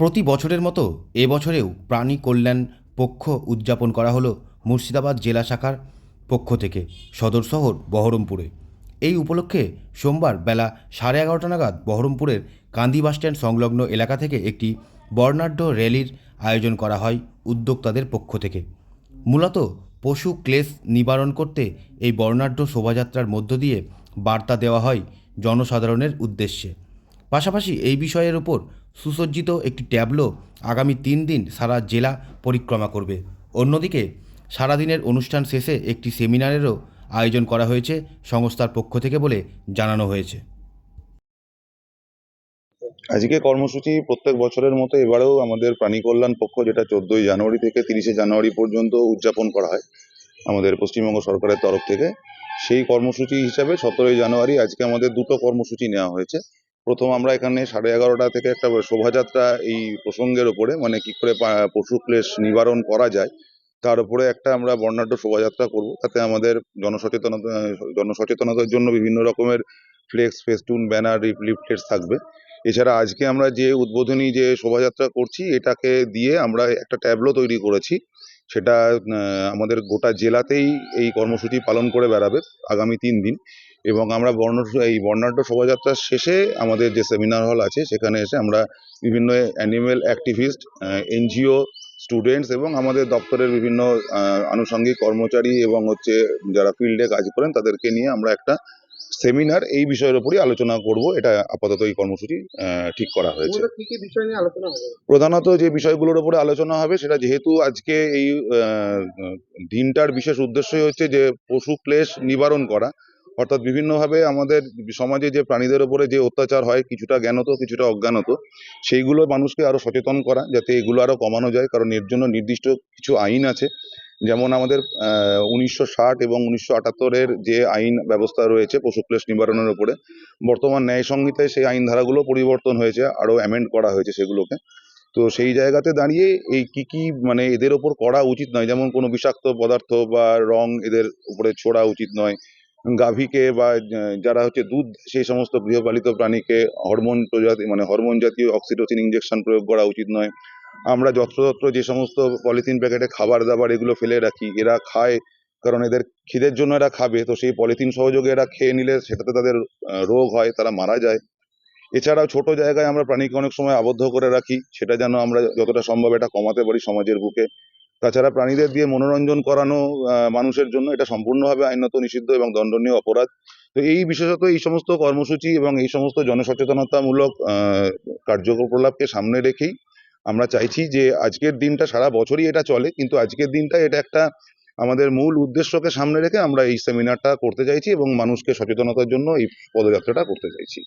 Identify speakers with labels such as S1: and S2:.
S1: প্রতি বছরের মতো এবছরেও প্রাণী কল্যাণ পক্ষ উদযাপন করা হলো মুর্শিদাবাদ জেলা শাখার পক্ষ থেকে সদর শহর বহরমপুরে। এই উপলক্ষে সোমবার বেলা সাড়ে এগারোটা নাগাদ বহরমপুরের কান্দি বাসস্ট্যান্ড সংলগ্ন এলাকা থেকে একটি বর্ণাঢ্য র্যালির আয়োজন করা হয় উদ্যোক্তাদের পক্ষ থেকে। মূলত পশু ক্লেশ নিবারণ করতে এই বর্ণাঢ্য শোভাযাত্রার মধ্য দিয়ে বার্তা দেওয়া হয় জনসাধারণের উদ্দেশ্যে। পাশাপাশি এই বিষয়ের উপর সুসজ্জিত একটি ট্যাবলো আগামী তিন দিন সারা জেলা পরিক্রমা করবে। অন্যদিকে, সারাদিনের অনুষ্ঠান শেষে একটি সেমিনারেরও আয়োজন করা হয়েছে সংস্থার পক্ষ থেকে বলে জানানো হয়েছে।
S2: আজকে কর্মসূচি প্রত্যেক বছরের মতো এবারেও আমাদের প্রাণী কল্যাণ পক্ষ, যেটা চোদ্দই জানুয়ারি থেকে তিরিশে জানুয়ারি পর্যন্ত উদযাপন করা হয় আমাদের পশ্চিমবঙ্গ সরকারের তরফ থেকে, সেই কর্মসূচি হিসাবে সতেরোই জানুয়ারি আজকে আমাদের দুটো কর্মসূচি নেওয়া হয়েছে। প্রথম আমরা এখানে সাড়ে এগারোটা থেকে একটা শোভাযাত্রা এই প্রসঙ্গের ওপরে মানে কি করে পশু ক্লেশ নিবারণ করা যায়, তার উপরে একটা আমরা বর্ণাঢ্য শোভাযাত্রা করব। তাতে আমাদের জনসচেতনতা জনসচেতনতার জন্য বিভিন্ন রকমের ফ্লেক্স ফেস্টুন ব্যানার লিফলেটস থাকবে। এছাড়া আজকে আমরা যে উদ্বোধনী যে শোভাযাত্রা করছি, এটাকে দিয়ে আমরা একটা ট্যাবলো তৈরি করেছি। সেটা আমাদের গোটা জেলাতেই এই কর্মসূচি পালন করে বেড়াবে আগামী তিন দিন। এবং আমরা বর্ণ, এই বর্ণাঢ্য শোভাযাত্রার শেষে আমাদের যে সেমিনার হল আছে, সেখানে এসে আমরা বিভিন্ন অ্যানিমেল অ্যাক্টিভিস্ট এনজিও স্টুডেন্টস এবং আমাদের দপ্তরের বিভিন্ন আনুষঙ্গিক কর্মচারী এবং হচ্ছে যারা ফিল্ডে কাজ করেন, তাদেরকে নিয়ে আমরা একটা সেমিনার এই বিষয়ের উপরই আলোচনা করব। এটা আপাতত এই কর্মসূচি ঠিক করা হয়েছে। প্রধানত যে বিষয়গুলোর উপরে আলোচনা হবে সেটা যেহেতু আজকে এই দিনটার বিশেষ উদ্দেশ্যই হচ্ছে যে পশু ক্লেশ নিবারণ করা। অর্থাৎ বিভিন্নভাবে আমাদের সমাজে যে প্রাণীদের উপরে যে অত্যাচার হয় কিছুটা জ্ঞানত কিছুটা অজ্ঞানত সেইগুলো মানুষকে আরও সচেতন করা যাতে এগুলো আরও কমানো যায়। কারণ এর জন্য নির্দিষ্ট কিছু আইন আছে। যেমন আমাদের উনিশশো ষাট এবং উনিশশো আটাত্তরের যে আইন ব্যবস্থা রয়েছে পশু ক্লেশ নিবারণের উপরে, বর্তমান ন্যায় সংহিতায় সেই আইন ধারাগুলো পরিবর্তন হয়েছে আরও অ্যামেন্ড করা হয়েছে সেগুলোকে। তো সেই জায়গাতে দাঁড়িয়ে এই কি কি মানে এদের ওপর করা উচিত নয়, যেমন কোনো বিষাক্ত পদার্থ বা রং এদের উপরে ছোড়া উচিত নয়। গাভীকে বা, যারা হচ্ছে দুধ, সেই সমস্ত গৃহপালিত প্রাণীকে হরমোন প্রজাতি মানে হরমোন জাতীয় অক্সিটোসিন ইঞ্জেকশন প্রয়োগ করা উচিত নয়। আমরা যত্রতত্র যে সমস্ত পলিথিন প্যাকেটে খাবার দাবার এগুলো ফেলে রাখি, এরা খায় কারণ এদের খিদের জন্য এরা খাবে, তো সেই পলিথিন সহযোগে এরা খেয়ে নিলে সেটাতে তাদের রোগ হয়, তারা মারা যায়। এছাড়াও ছোট জায়গায় আমরা প্রাণীকে অনেক সময় আবদ্ধ করে রাখি, সেটা যেন আমরা যতটা সম্ভব এটা কমাতে পারি সমাজের বুকে। তাছাড়া প্রাণীদের দিয়ে মনোরঞ্জন করানো মানুষের জন্য এটা সম্পূর্ণভাবে আইনত, নিষিদ্ধ এবং দণ্ডনীয় অপরাধ। তো এই বিশেষত এই সমস্ত কর্মসূচি এবং এই সমস্ত জনসচেতনতামূলক কার্যকলাপকে সামনে রেখেই আমরা চাইছি যে আজকের দিনটা সারা বছরই এটা চলে, কিন্তু আজকের দিনটা এটা একটা আমাদের মূল উদ্দেশ্যকে সামনে রেখে আমরা এই সেমিনারটা করতে চাইছি এবং মানুষকে সচেতনতার জন্য এই পদযাত্রাটা করতে চাইছি।